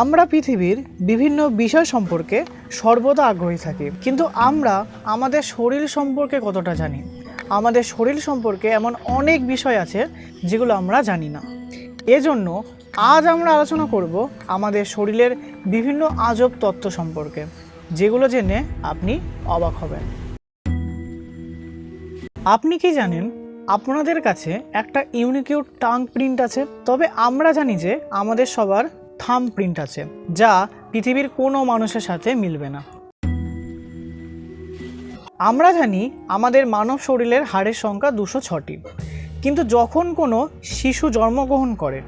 আমরা পৃথিবীর বিভিন্ন বিষয় সম্পর্কে সর্বদা আগ্রহী থাকি। কিন্তু আমরা আমাদের শরীর সম্পর্কে কতটা জানি? আমাদের শরীর সম্পর্কে এমন অনেক বিষয় আছে যেগুলো আমরা জানি না। এজন্য আজ আমরা আলোচনা করব আমাদের শরীরের বিভিন্ন আজব তত্ত্ব সম্পর্কে, যেগুলো জেনে আপনি অবাক হবেন। আপনি কি জানেন, আপনাদের কাছে একটা ইউনিকিউট টাং প্রিন্ট আছে? তবে আমরা জানি যে আমাদের সবার থাম প্রিন্ট আছে, যা পৃথিবীর কোনো মানুষের সাথে মিলবে না। আমরা জানি আমাদের মানব শরীরের হাড়ের সংখ্যা দুশো ছটি, কিন্তু যখন কোনো শিশু জন্মগ্রহণ করে,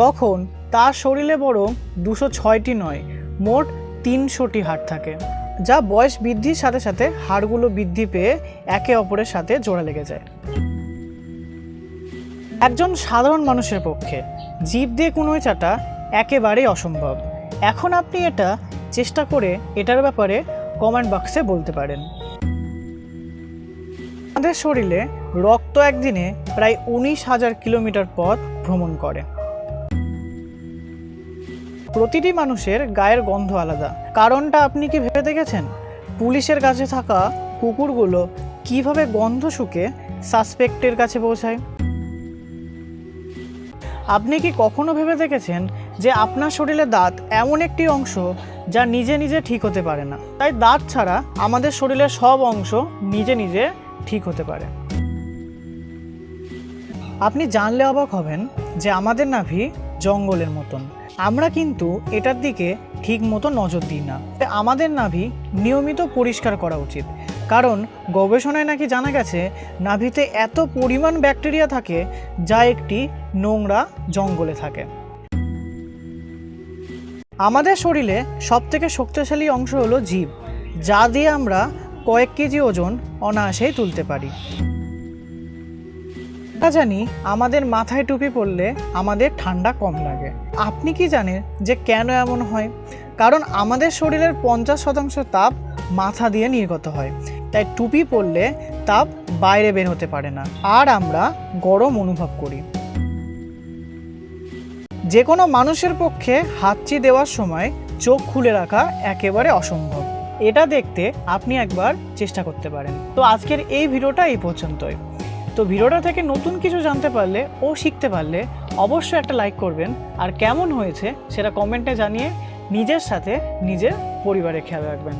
তখন তার শরীরে বরং দুশো ছয়টি নয়, মোট তিনশোটি হাড় থাকে, যা বয়স বৃদ্ধির সাথে সাথে হাড়গুলো বৃদ্ধি পেয়ে একে অপরের সাথে জোড়া লেগে যায়। একজন সাধারণ মানুষের পক্ষে, জীব দিয়ে কুনোয় চাটা একেবারেই অসম্ভব। এখন আপনি এটা চেষ্টা করে এটার ব্যাপারে কমেন্ট বক্সে বলতে পারেন। আমাদের শরীরে রক্ত একদিনে প্রায় উনিশ হাজার কিলোমিটার পথ ভ্রমণ করে। প্রতিটি মানুষের গায়ের গন্ধ আলাদা। কারণটা আপনি কি ভেবে দেখেছেন? পুলিশের কাছে থাকা কুকুরগুলো কীভাবে গন্ধ শুকে সাসপেক্টের কাছে পৌঁছায়? আপনি কি কখনো ভেবে দেখেছেন যে আপনার শরীরে দাঁত এমন একটি অংশ যা নিজে নিজে ঠিক হতে পারে না। তাই দাঁত ছাড়া আমাদের শরীরের সব অংশ নিজে নিজে ঠিক হতে পারে। আপনি জানলে অবাক হবেন যে আমাদের নাভি জঙ্গলের মতন। আমরা কিন্তু এটার দিকে ঠিক মতো নজর দিই না। আমাদের নাভি নিয়মিত পরিষ্কার করা উচিত। কারণ গবেষণায় নাকি জানা গেছে, নাভিতে এত পরিমাণ ব্যাকটেরিয়া থাকে যা একটি নোংরা জঙ্গলে থাকে। আমাদের শরীরে সবথেকে শক্তিশালী অংশ হলো জীব, যা দিয়ে আমরা কয়েক কেজি ওজন অনায়াসেই তুলতে পারি। আমরা জানি আমাদের মাথায় টুপি পরলে আমাদের ঠান্ডা কম লাগে। আপনি কি জানেন যে কেন এমন হয়? কারণ আমাদের শরীরের পঞ্চাশ শতাংশ তাপ মাথা দিয়ে নির্গত হয়, তাই টুপি পরলে তাপ বাইরে বের হতে পারে না। আর আমরা গরম অনুভব করি। যে কোনো মানুষের পক্ষে হাতচি দেওয়ার সময় চোখ খুলে রাখা একেবারে অসম্ভব। এটা দেখতে আপনি একবার চেষ্টা করতে পারেন। তো আজকের এই ভিডিওটা এই পর্যন্তই। তো ভিডিওটা থেকে নতুন কিছু জানতে পারলে ও শিখতে পারলে অবশ্যই একটা লাইক করবেন। আর কেমন হয়েছে সেটা কমেন্টে জানিয়ে নিজের সাথে নিজের পরিবারের খেয়াল রাখবেন।